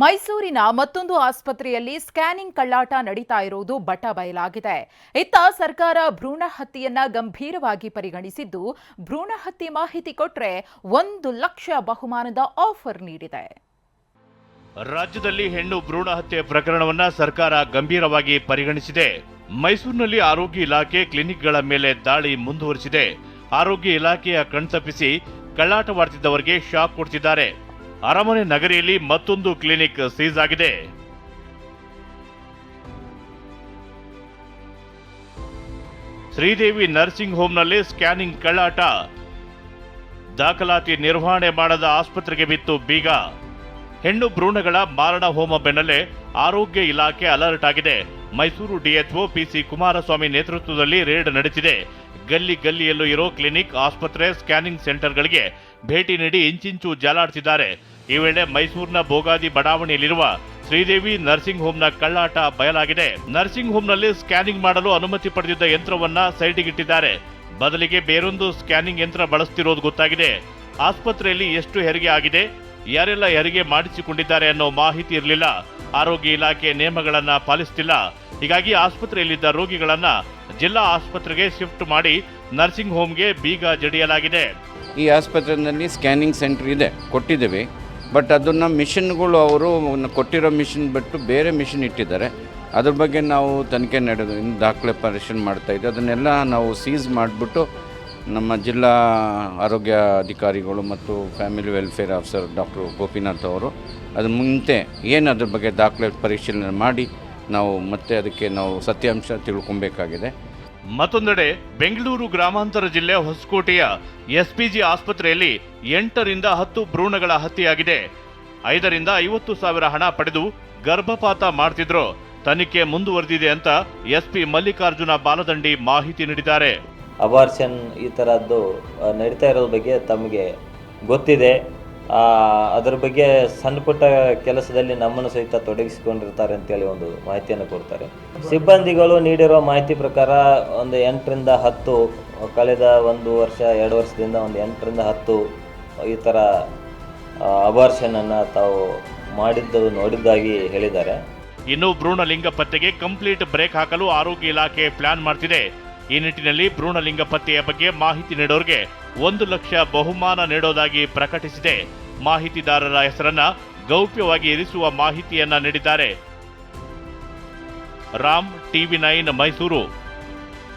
ಮೈಸೂರಿನ ಮತ್ತೊಂದು ಆಸ್ಪತ್ರೆಯಲ್ಲಿ ಸ್ಕ್ಯಾನಿಂಗ್ ಕಳ್ಳಾಟ ನಡೀತಾ ಇರುವುದು ಬಟ ಬಯಲಾಗಿದೆ. ಇತ್ತ ಸರ್ಕಾರ ಭ್ರೂಣ ಹತ್ಯೆಯನ್ನ ಗಂಭೀರವಾಗಿ ಪರಿಗಣಿಸಿದ್ದು ಭ್ರೂಣ ಹತ್ಯೆ ಮಾಹಿತಿ ಕೊಟ್ಟರೆ ಒಂದು ಲಕ್ಷ ಬಹುಮಾನದ ಆಫರ್ ನೀಡಿದೆ. ರಾಜ್ಯದಲ್ಲಿ ಹೆಣ್ಣು ಭ್ರೂಣ ಹತ್ಯೆ ಪ್ರಕರಣವನ್ನ ಸರ್ಕಾರ ಗಂಭೀರವಾಗಿ ಪರಿಗಣಿಸಿದೆ. ಮೈಸೂರಿನಲ್ಲಿ ಆರೋಗ್ಯ ಇಲಾಖೆ ಕ್ಲಿನಿಕ್ಗಳ ಮೇಲೆ ದಾಳಿ ಮುಂದುವರಿಸಿದೆ. ಆರೋಗ್ಯ ಇಲಾಖೆಯ ಕಣ್ತಪ್ಪಿಸಿ ಕಳ್ಳಾಟವಾಡ್ತಿದ್ದವರಿಗೆ ಶಾಕ್ ಕೊಡ್ತಿದ್ದಾರೆ. ಅರಮನೆ ನಗರಿಯಲ್ಲಿ ಮತ್ತೊಂದು ಕ್ಲಿನಿಕ್ ಸೀಸ್ ಆಗಿದೆ. ಶ್ರೀದೇವಿ ನರ್ಸಿಂಗ್ ಹೋಮ್ನಲ್ಲಿ ಸ್ಕ್ಯಾನಿಂಗ್ ಕಳ್ಳಾಟ. ದಾಖಲಾತಿ ನಿರ್ವಹಣೆ ಮಾಡದ ಆಸ್ಪತ್ರೆಗೆ ಬಿತ್ತು ಬೀಗ. ಹೆಣ್ಣು ಭ್ರೂಣಗಳ ಮಾರಣ ಹೋಮ ಬೆನ್ನಲ್ಲೇ ಆರೋಗ್ಯ ಇಲಾಖೆ ಅಲರ್ಟ್ ಆಗಿದೆ. ಮೈಸೂರು ಡಿಎಚ್ಒ ಪಿಸಿ ಕುಮಾರಸ್ವಾಮಿ ನೇತೃತ್ವದಲ್ಲಿ ರೇಡ್ ನಡೆಸಿದೆ. ಗಲ್ಲಿ ಗಲ್ಲಿಯಲ್ಲೂ ಇರೋ ಕ್ಲಿನಿಕ್, ಆಸ್ಪತ್ರೆ, ಸ್ಕ್ಯಾನಿಂಗ್ ಸೆಂಟರ್ಗಳಿಗೆ ಭೇಟಿ ನೀಡಿ ಇಂಚಿಂಚು ಜಾಲಾಡ್ತಿದ್ದಾರೆ ಈ ವೇಳೆ ಮೈಸೂರಿನ ಬೋಗಾದಿ ಬಡಾವಣೆಯಲ್ಲಿರುವ ಶ್ರೀದೇವಿ ನರ್ಸಿಂಗ್ ಹೋಮ್ನ ಕಳ್ಳಾಟ ಬಯಲಾಗಿದೆ. ನರ್ಸಿಂಗ್ ಹೋಮ್ನಲ್ಲಿ ಸ್ಕ್ಯಾನಿಂಗ್ ಮಾಡಲು ಅನುಮತಿ ಪಡೆದಿದ್ದ ಯಂತ್ರವನ್ನ ಸೈಟಿಗಿಟ್ಟಿದ್ದಾರೆ. ಬದಲಿಗೆ ಬೇರೊಂದು ಸ್ಕ್ಯಾನಿಂಗ್ ಯಂತ್ರ ಬಳಸ್ತಿರೋದು ಗೊತ್ತಾಗಿದೆ. ಆಸ್ಪತ್ರೆಯಲ್ಲಿ ಎಷ್ಟು ಹೆರಿಗೆ ಆಗಿದೆ, ಯಾರೆಲ್ಲ ಹೆರಿಗೆ ಮಾಡಿಸಿಕೊಂಡಿದ್ದಾರೆ ಅನ್ನೋ ಮಾಹಿತಿ ಇರಲಿಲ್ಲ. ಆರೋಗ್ಯ ಇಲಾಖೆ ನಿಯಮಗಳನ್ನು ಪಾಲಿಸ್ತಿಲ್ಲ. ಹೀಗಾಗಿ ಆಸ್ಪತ್ರೆಯಲ್ಲಿದ್ದ ರೋಗಿಗಳನ್ನ ಜಿಲ್ಲಾ ಆಸ್ಪತ್ರೆಗೆ ಶಿಫ್ಟ್ ಮಾಡಿ ನರ್ಸಿಂಗ್ ಹೋಮ್ಗೆ ಬೀಗ ಜಡಿಯಲಾಗಿದೆ. ಈ ಆಸ್ಪತ್ರೆಯಲ್ಲಿ ಸ್ಕ್ಯಾನಿಂಗ್ ಸೆಂಟರ್ ಇದೆ, ಕೊಟ್ಟಿದ್ದೇವೆ. ಬಟ್ ಅದನ್ನು ಮಿಷಿನ್ಗಳು ಅವರು ಕೊಟ್ಟಿರೋ ಮಿಷನ್ ಬಿಟ್ಟು ಬೇರೆ ಮಿಷನ್ ಇಟ್ಟಿದ್ದಾರೆ. ಅದ್ರ ಬಗ್ಗೆ ನಾವು ತನಿಖೆ ನಡೆದು ದಾಖಲೆ ಪರಿಶೀಲನೆ ಮಾಡ್ತಾ ಇದ್ದೆ ಅದನ್ನೆಲ್ಲ ನಾವು ಸೀಸ್ ಮಾಡಿಬಿಟ್ಟು ನಮ್ಮ ಜಿಲ್ಲಾ ಆರೋಗ್ಯ ಅಧಿಕಾರಿಗಳು ಮತ್ತು family welfare officer doctor Gopinath ಅವರು ಅದ್ರ ಮುಂದೆ ಏನು ಅದ್ರ ಬಗ್ಗೆ ದಾಖಲೆ ಪರಿಶೀಲನೆ ಮಾಡಿ ನಾವು ಮತ್ತೆ ಅದಕ್ಕೆ ನಾವು ಸತ್ಯಾಂಶ ತಿಳ್ಕೊಬೇಕಾಗಿದೆ. ಮತ್ತೊಂದೆಡೆ ಬೆಂಗಳೂರು ಗ್ರಾಮಾಂತರ ಜಿಲ್ಲೆ ಹೊಸಕೋಟೆಯ ಎಸ್ಪಿಜಿ ಆಸ್ಪತ್ರೆಯಲ್ಲಿ ಎಂಟರಿಂದ ಹತ್ತು ಭ್ರೂಣಗಳ ಹತ್ಯೆಯಾಗಿದೆ. ಐದರಿಂದ ಐವತ್ತು ಸಾವಿರ ಹಣ ಪಡೆದು ಗರ್ಭಪಾತ ಮಾಡ್ತಿದ್ರು. ತನಿಖೆ ಮುಂದುವರೆದಿದೆ ಅಂತ ಎಸ್ಪಿ ಮಲ್ಲಿಕಾರ್ಜುನ ಬಾಲದಂಡಿ ಮಾಹಿತಿ ನೀಡಿದ್ದಾರೆ. ಅಬಾರ್ಷನ್ ಈ ಥರದ್ದು ನಡೀತಾ ಇರೋದ್ರ ಬಗ್ಗೆ ತಮಗೆ ಗೊತ್ತಿದೆ. ಅದ್ರ ಬಗ್ಗೆ ಸಣ್ಣ ಪುಟ್ಟ ಕೆಲಸದಲ್ಲಿ ನಮ್ಮನ್ನು ಸಹಿತ ತೊಡಗಿಸಿಕೊಂಡಿರ್ತಾರೆ ಅಂತೇಳಿ ಒಂದು ಮಾಹಿತಿಯನ್ನು ಕೊಡ್ತಾರೆ. ಸಿಬ್ಬಂದಿಗಳು ನೀಡಿರೋ ಮಾಹಿತಿ ಪ್ರಕಾರ ಒಂದು ಎಂಟರಿಂದ ಹತ್ತು, ಕಳೆದ ಒಂದು ವರ್ಷ, ಎರಡು ವರ್ಷದಿಂದ ಒಂದು ಎಂಟರಿಂದ ಹತ್ತು ಈ ಥರ ಅಬಾರ್ಷನನ್ನು ತಾವು ಮಾಡಿದ್ದು ನೋಡಿದ್ದಾಗಿ ಹೇಳಿದ್ದಾರೆ. ಇನ್ನು ಭ್ರೂಣಲಿಂಗ ಪತ್ತೆಗೆ ಕಂಪ್ಲೀಟ್ ಬ್ರೇಕ್ ಹಾಕಲು ಆರೋಗ್ಯ ಇಲಾಖೆ ಪ್ಲಾನ್ ಮಾಡ್ತಿದೆ. ಈ ನಿಟ್ಟಿನಲ್ಲಿ ಭ್ರೂಣಲಿಂಗ ಪತ್ತೆಯ ಬಗ್ಗೆ ಮಾಹಿತಿ ನೀಡೋರಿಗೆ ಒಂದು ಲಕ್ಷ ಬಹುಮಾನ ನೀಡೋದಾಗಿ ಪ್ರಕಟಿಸಿದೆ. ಮಾಹಿತಿದಾರರ ಹೆಸರನ್ನ ಗೌಪ್ಯವಾಗಿ ಇರಿಸುವ ಮಾಹಿತಿಯನ್ನ ನೀಡಿದ್ದಾರೆ. Ram TV nine Mysuru.